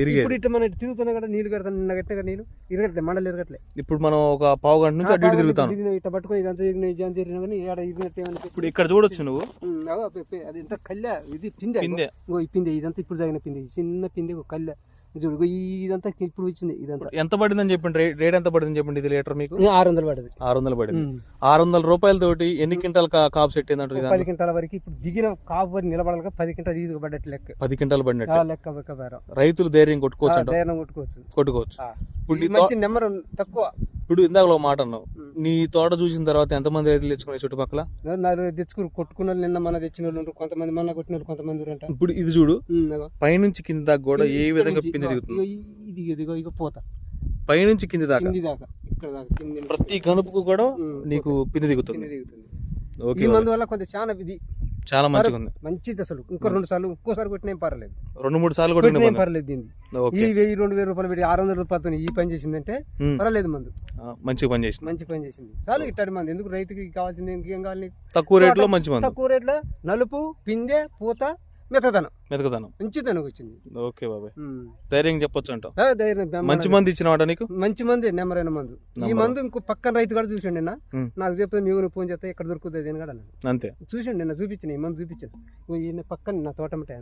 ఇప్పుడు ఇట్లా మనం తిరుగుతున్నా కదా నీళ్ళు కడతాను నిన్న కట్టిన కదా నీళ్ళు ఇరగట్లే మండలు ఇరగట్లే. ఇప్పుడు మనం ఒక పావు గంట నుంచి ఇటు తిరుగుతాను. ఇట్లా పట్టుకొని ఇదంతా తిరిగిన ఇదంతా తిరిగినా కానీ ఆడ ఇరిగినట్టు ఇప్పుడు ఇక్కడ చూడొచ్చు నువ్వు. అది ఎంత కళ్ళ ఇది పిందె పిందె. ఈ పిందె ఇదంతా ఇప్పుడు తగిన పిందె చిన్న పిందె కళ్ళ. చూడు ఇదంతా ఇప్పుడు వచ్చింది ఇదంతా. ఎంత పడిందని చెప్పండి రేట్ ఎంత పడిందని చెప్పండి ఇది లీటర్ మీకు? ఆరు వందలు పడ్డది ఆరు వందలు పడింది. ఆరు వందల రూపాయలతోటి ఎన్ని క్వింటాల్ కాపు సెట్ ఇది పది క్వింటాల వరకు ఇప్పుడు దిగిన కాపు వరకు నిలబడాలి పది క్వింటాలు ఈజీగా పడ్డట్టు లెక్క. పది క్వింటాల్ పడినట్టు. లెక్క రైతులు ధైర్యం కొట్టుకోవచ్చు ధైర్యం కొట్టుకోవచ్చు. కొట్టుకోవచ్చు. ఆ. ఇప్పుడు నీ మంచి నెంబర్ తక్కువ. ఇప్పుడు ఇందాక ఒక మాట అన్నావు. నీ తోట చూసిన తర్వాత ఎంతమంది రైతులు తెచ్చుకున్నాయి చుట్టుపక్కల? తెచ్చుకుని కొట్టుకున్న నిన్న మన తెచ్చిన వాళ్ళు ఉంటారు. కొంతమంది మన కొట్టిన వాళ్ళు కొంతమంది ఉంటారంట ఇప్పుడు ఇది చూడు. పైనుంచి కింద దాకా కూడా ఏ విధంగా పిండి దిగుతుంది ఇది ఇదిగో ఇగో పోత. పైనుంచి కింది దాకా? దాకా. ఇక్కడ దాకా కింది ప్రతి కనుపుకు కూడా నీకు పిండి దిగుతుంది ఓకే మందు వల్ల కొంచెం చాలా ఇది చాలా మంచిగా ఉంది మంచిది అసలు. ఇంకో రెండు సార్లు ఇంకోసారి కొట్టినా ఏం పర్లేదు. రెండు మూడు సార్లు కొట్టినా ఏం పర్లేదు. దీన్ని. ఈ వెయ్యి రెండు వేల రూపాయలు పెట్టి ఆరు వందల రూపాయలతో ఈ పని చేసిందంటే ఉమ్. పర్వాలేదు మందు. ఆ, మంచిగా పని చేసింది. మంచి పని చేసింది. చాలు ఇట్టాడు మంది. ఎందుకు రైతుకి కావాల్సింది ఇంకేం కావాలి? తక్కువ రేట్లో మంచి తక్కువ రేట్లో నలుపు పిందె పూత మెత్తదనం. మెతకదనం మంచి తనకు వచ్చింది ఓకే బాబాయ్. ధైర్యం చెప్పొచ్చు అంటావు ఆ, ధైర్యం. మంచి మంది ఇచ్చిన వాట నీకు? మంచి మంది నెంబరైన మందు. ఈ మందు ఇంకో పక్కన రైతు కూడా చూసిండు నిన్న. నాకు చెప్తే మీకు ఫోన్ చేస్తే ఎక్కడ దొరుకుతుంది అని కూడా అంతే. చూసిండు నిన్న చూపించిన ఈ మందు చూపించాను. ఈయన పక్కన నా తోటమటే